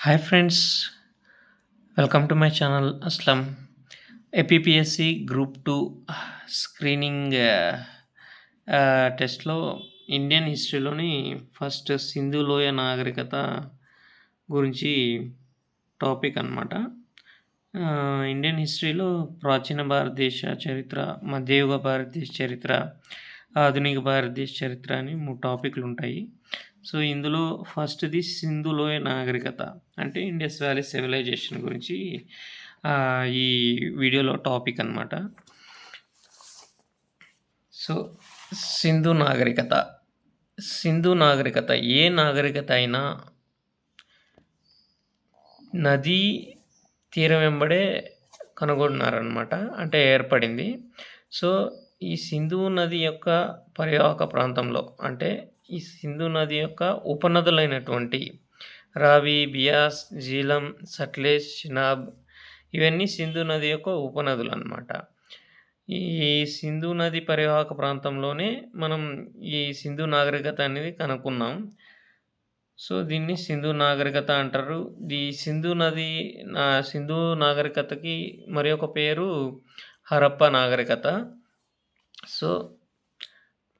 Hi friends welcome to my channel Aslam APPSC group two screening టెస్ట్లో Indian హిస్టరీలోని first Sindhu లోయ నాగరికత గురించి టాపిక్ అనమాట ఇండియన్ హిస్టరీలో ప్రాచీన భారతదేశ చరిత్ర మధ్యయుగ భారతదేశ చరిత్ర ఆధునిక భారతదేశ చరిత్ర అని మూడు టాపిక్లు ఉంటాయి. సో ఇందులో ఫస్ట్ది సింధు లోయ నాగరికత. అంటే ఇండస్ వ్యాలీ సివిలైజేషన్ గురించి ఈ వీడియోలో టాపిక్ అనమాట సో సింధు నాగరికత. సింధు నాగరికత ఏ నాగరికత అయినా నదీ తీరం వెంబడే కనుగొన్నారనమాట అంటే ఏర్పడింది. సో ఈ సింధు నది యొక్క పర్యావక ప్రాంతంలో అంటే ఈ సింధు నది యొక్క ఉపనదులైనటువంటి రావి బియాస్ జీలం సట్లేజ్ షినాబ్ ఇవన్నీ సింధు నది యొక్క ఉపనదులు అన్నమాట ఈ సింధు నది పరివాహక ప్రాంతంలోనే మనం ఈ సింధు నాగరికత అనేది కనుక్కున్నాం. సో దీన్ని సింధు నాగరికత అంటారు. ఈ సింధు నది నా సింధు నాగరికతకి మరి ఒక పేరు హరప్ప నాగరికత. సో